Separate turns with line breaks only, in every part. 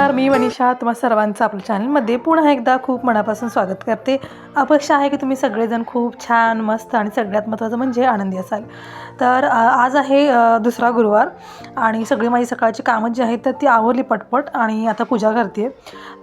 नमस्कार मी वनिषा तुम्हा सर्वांचं आपल्या चॅनलमध्ये पुन्हा एकदा खूप मनापासून स्वागत करते. अपेक्षा आहे की तुम्ही सगळेजण खूप छान मस्त आणि सगळ्यात महत्त्वाचं म्हणजे आनंदी असाल. तर आज आहे दुसरा गुरुवार आणि सगळी माझी सकाळची कामं जी आहेत तर ती आवरली पटपट आणि आता पूजा करते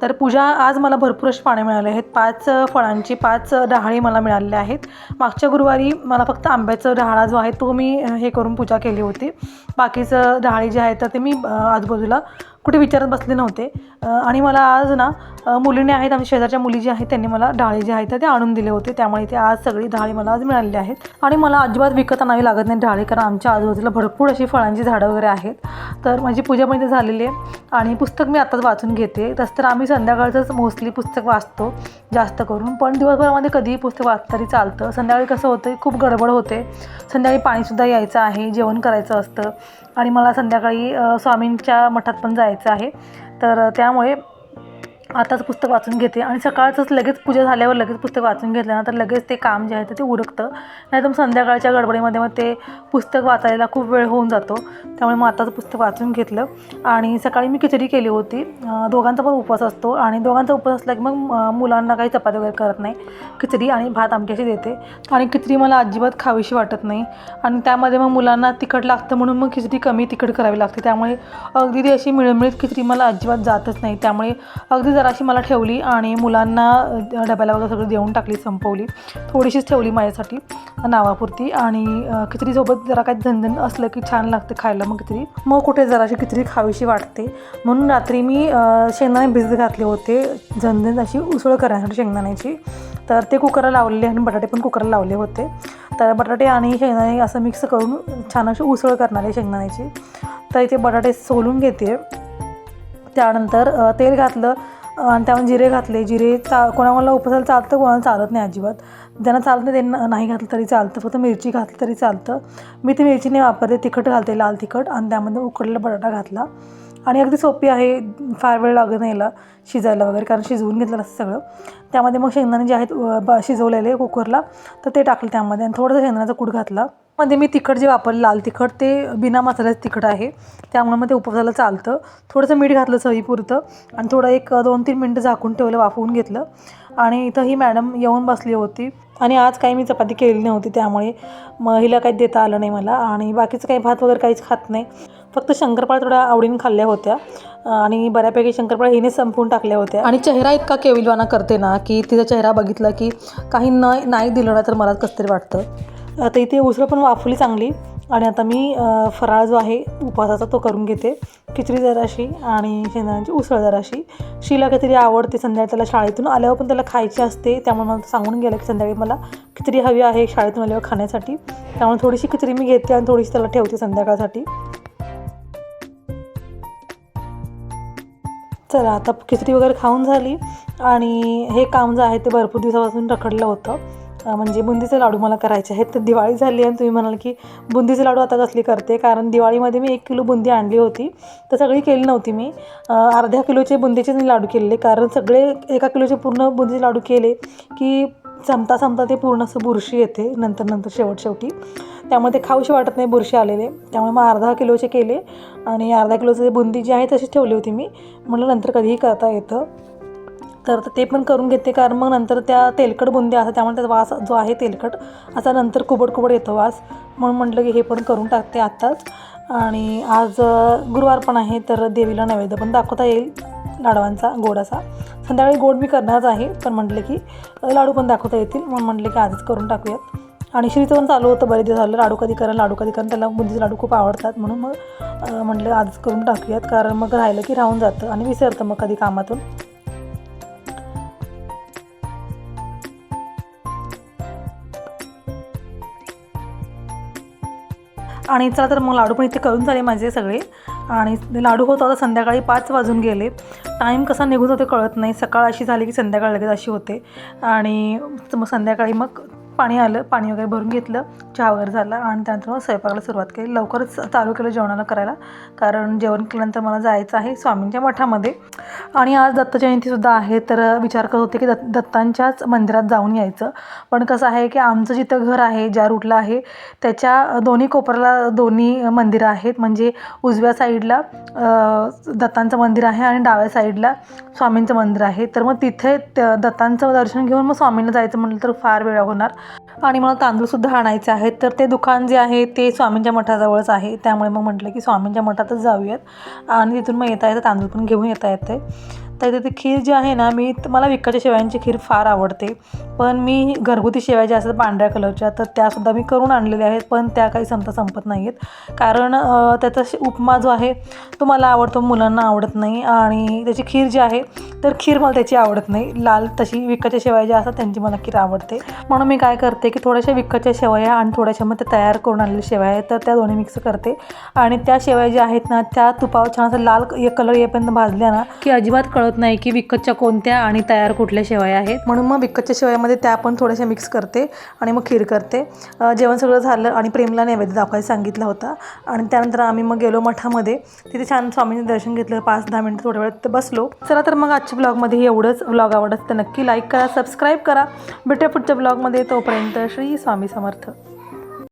तर पूजा आज मला भरपूर अशी पाने मिळाले आहेत. पाच फळांची पाच डहाळी मला मिळालेले आहेत. मागच्या गुरुवारी मला फक्त आंब्याचं डहाळा जो आहे तो मी हे करून पूजा केली होती. बाकीचं डहाळी जे आहेत तर ते मी आजूबाजूला कुठे विचारत बसले नव्हते. आणि मला आज ना मुलीने आहेत आमच्या शेजारच्या मुली जी आहेत त्यांनी मला डाळी जे आहेत ते आणून दिले होते. त्यामुळे ते आज सगळी डाळी मला आज मिळालेली आहेत. आणि मला अजिबात विकत आणावी लागत नाही डाळी कारण आमच्या आजूबाजूला भरपूर अशी फळांची झाडं वगैरे आहेत. तर माझी पूजा पण इथे झालेली आहे. आणि पुस्तक मी आताच वाचून घेते. तसं तर आम्ही संध्याकाळचंच मोस्टली पुस्तक वाचतो जास्त करून. पण दिवसभरामध्ये कधीही पुस्तक वाचतं तरी चालतं. संध्याकाळी कसं होतं खूप गडबड होते. संध्याकाळी पाणीसुद्धा यायचं आहे जेवण करायचं असतं. आणि मला संध्याकाळी स्वामींच्या मठात पण जायचं आहे. तर त्यामुळे आताच पुस्तक वाचून घेते. आणि सकाळचंच लगेच पूजा झाल्यावर लगेच पुस्तक वाचून घेतल्यानंतर लगेच ते काम जे आहे ते उरकतं. नाही तर मग संध्याकाळच्या गडबडीमध्ये मग ते पुस्तक वाचायला खूप वेळ होऊन जातो. त्यामुळे मग आताच पुस्तक वाचून घेतलं. आणि सकाळी मी खिचडी केली होती. दोघांचा पण उपवास असतो. आणि दोघांचा उपवास असला की मग मुलांना काही चपाती वगैरे करत नाही. खिचडी आणि भात आमट्याशी देते आणि खिचडी मला अजिबात खावीशी वाटत नाही. आणि त्यामध्ये मग मुलांना तिखट लागतं म्हणून मग खिचडी कमी तिखट करावी लागते. त्यामुळे अगदी ती अशी मिळमिळीत खिचडी मला अजिबात जातच नाही. त्यामुळे अगदी जराशी मला ठेवली आणि मुलांना डब्याला वगैरे सगळं देऊन टाकली संपवली. थोडीशीच ठेवली माझ्यासाठी नावापुरती. आणि खिचडीसोबत जरा काही झणझण असलं की छान लागते खायला मग खिचडी. मग कुठे जराशी खिचडी खावीशी वाटते. म्हणून रात्री मी शेंगदाणे भिजत घातले होते. झणझण अशी उसळ करण्यासाठी शेंगदाण्याची. तर ते कुकरला लावलेले आणि बटाटे पण कुकरला लावले होते. तर बटाटे आणि शेंगदाणे असं मिक्स करून छान अशी उसळ करणार आहे शेंगदाण्याची. तर इथे बटाटे सोलून घेते. त्यानंतर तेल घातलं. आणि त्यामध्ये जिरे घातले. जिरे चा कोणाकोणाला उपसायला चालतं कोणाला चालत नाही अजिबात. ज्यांना चालत नाही त्यांना नाही घातलं तरी चालतं. फक्त मिरची घातली तरी चालतं. मी ती मिरची नाही वापरते तिखट घालते लाल तिखट. आणि त्यामध्ये उकडलेला बटाटा घातला. आणि अगदी सोपी आहे फार वेळ लागत नाही याला शिजायला वगैरे कारण शिजवून घेतलेलं असतं सगळं. त्यामध्ये मग शेंगदाणे जे आहेत ब शिजवलेले कुकरला तर ते टाकलं त्यामध्ये. आणि थोडंसं शेंगदाण्याचा कूट घातला. मध्ये मी तिखट जे वापरलं लाल तिखट ते बिना मसाल्याचं तिखट आहे. त्यामुळे मग ते उपवासाला चालतं. थोडंसं मीठ घातलं चवीपुरतं आणि थोडं एक दोन तीन मिनटं झाकून ठेवलं वाफवून घेतलं. आणि इथं ही मॅडम येऊन बसली होती. आणि आज काही मी चपाती केलेली नव्हती त्यामुळे मग हिला काही देता आलं नाही मला. आणि बाकीचं काही भात वगैरे काहीच खात नाही. फक्त शंकरपाळ थोड्या आवडीने खाल्ल्या होत्या. आणि बऱ्यापैकी शंकरपाळ हिने संपवून टाकल्या होत्या. आणि चेहरा इतका केविलवाना करते ना की तिचा चेहरा बघितला की काही न नाही दिलं ना तर मला कसं तरी वाटतं. आता इथे उसळ पण वाफवली चांगली. आणि आता मी फराळ जो आहे उपवासाचा तो करून घेते. खिचडी जराशी आणि शेंगदाण्याची उसळ जराशी. शिला काहीतरी आवडते संध्याकाळी त्याला शाळेतून आल्यावर पण त्याला खायची असते. त्यामुळे मला सांगून गेलं की संध्याकाळी मला खिचडी हवी आहे शाळेतून आल्यावर खाण्यासाठी. त्यामुळे थोडीशी खिचडी मी घेते आणि थोडीशी त्याला ठेवते संध्याकाळसाठी. चला आता खिचडी वगैरे खाऊन झाली. आणि हे काम जे आहे ते भरपूर दिवसापासून रखडलं होतं. म्हणजे बुंदीचे लाडू मला करायचे आहेत. तर दिवाळी झाली आणि तुम्ही म्हणाल की बुंदीचे लाडू आता कसली करते? कारण दिवाळीमध्ये मी एक किलो बुंदी आणली होती. तर सगळी केली नव्हती मी. अर्ध्या किलोचे बुंदीचे मी लाडू केलेले कारण सगळे एका किलोचे पूर्ण बुंदीचे लाडू केले की संपता संपता ते पूर्ण असं बुरशी येते. नंतर नंतर शेवट शेवटी. त्यामुळे ते खाऊशी वाटत नाही बुरशी आलेले. त्यामुळे मग अर्धा किलोचे केले आणि अर्धा किलोचे बुंदी जी आहे तशीच ठेवली होती मी. म्हणलं नंतर कधीही करता येतं. तर ते पण करून घेते कारण मग नंतर त्या तेलकट बुंद्या असतात त्यामुळे त्याचा वास जो आहे तेलकट असा नंतर कुबड कुबड येतो वास. म्हणून म्हटलं की हे पण करून टाकते आत्ताच. आणि आज गुरुवार पण आहे तर देवीला नैवेद्य पण दाखवता येईल लाडवांचा गोड असा संध्याकाळी गोड मी करणारच आहे पण म्हटलं की लाडू पण दाखवता येतील म्हणून म्हटलं की आजच करून टाकूयात. आणि श्रीचं पण चालू होतं बरेच दिवस झालं लाडू कधी करा लाडू कधी करा त्याला बुंदीचे लाडू खूप आवडतात म्हणून मग म्हटलं आजच करून टाकूयात कारण मग राहिलं की राहून जातं आणि विसरतं मग कधी कामातून. आणि चला तर मग लाडू पण इथे करून झाले माझे सगळे. आणि लाडू होत आता संध्याकाळी पाच वाजून गेले टाईम कसा निघून जातो कळत नाही. सकाळ अशी झाली की संध्याकाळ लगेच अशी होते. आणि मग संध्याकाळी मग पाणी आलं पाणी वगैरे भरून घेतलं चहा वगैरे झाला आणि त्यानंतर मग स्वयंपाकाला सुरुवात केली. लवकरच चालू केलं जेवणाला करायला. कारण जेवण केल्यानंतर मला जायचं आहे स्वामींच्या मठामध्ये. आणि आज दत्त जयंतीसुद्धा आहे तर विचार करत होते की दत् दत्तांच्याच मंदिरात जाऊन यायचं. पण कसं आहे की आमचं जिथं घर आहे ज्या रूटला आहे त्याच्या दोन्ही कोपऱ्याला दोन्ही मंदिरं आहेत. म्हणजे उजव्या साईडला दत्तांचं मंदिर आहे आणि डाव्या साईडला स्वामींचं मंदिर आहे. तर मग तिथे दत्तांचं दर्शन घेऊन मग स्वामींना जायचं म्हटलं तर फार वेळ होणार. आणि मला तांदूळसुद्धा आणायचे आहेत. तर ते दुकान जे आहे ते स्वामींच्या मठाजवळच आहे. त्यामुळे मग म्हटलं की स्वामींच्या मठातच जाऊयात. आणि तिथून मग येता येतं तांदूळ पण घेऊन येता येते तर तिथे खीर जी आहे ना मी मला विकतच्या शेवयांची खीर फार आवडते. पण मी घरगुती शेवया ज्या असतात पांढऱ्या कलरच्या तर त्यासुद्धा मी करून आणलेल्या आहेत पण त्या काही संपता संपत नाही आहेत कारण त्याचा उपमा जो आहे तो मला आवडतो मुलांना आवडत नाही. आणि त्याची खीर जी आहे तर खीर मला त्याची आवडत नाही. लाल तशी विकतच्या शेवया ज्या असतात त्यांची मला खीर आवडते. म्हणून मी काय करते की थोड्याशा विकतच्या शेवया आणि थोड्याशा मग त्या तयार करून आणलेल्या शेवया आहेत तर त्या दोन्ही मिक्स करते. आणि त्या शेवया ज्या आहेत ना त्या तुपावर छान असं लाल कलर येपर्यंत भाजल्या ना की अजिबात कळत नाही की विकतच्या कोणत्या आणि तयार कुठल्या शेवया आहेत. म्हणून मग विकतच्या शेवयामध्ये त्या पण थोड्याशा मिक्स करते आणि मग खीर करते. जेवण सगळं झालं आणि प्रेमला नैवेद्य दाखवायला सांगितला होता. आणि त्यानंतर आम्ही मग गेलो मठामध्ये. तिथे छान स्वामींचं दर्शन घेतलं. पाच दहा मिनटं थोड्या वेळात बसलो. चला तर मग आजच्या ब्लॉगमध्ये एवढंच. ब्लॉग आवडत तर नक्की लाईक करा सबस्क्राईब करा. भेटूया पुढच्या ब्लॉगमध्ये तोपर्यंत श्री स्वामी समर्थ.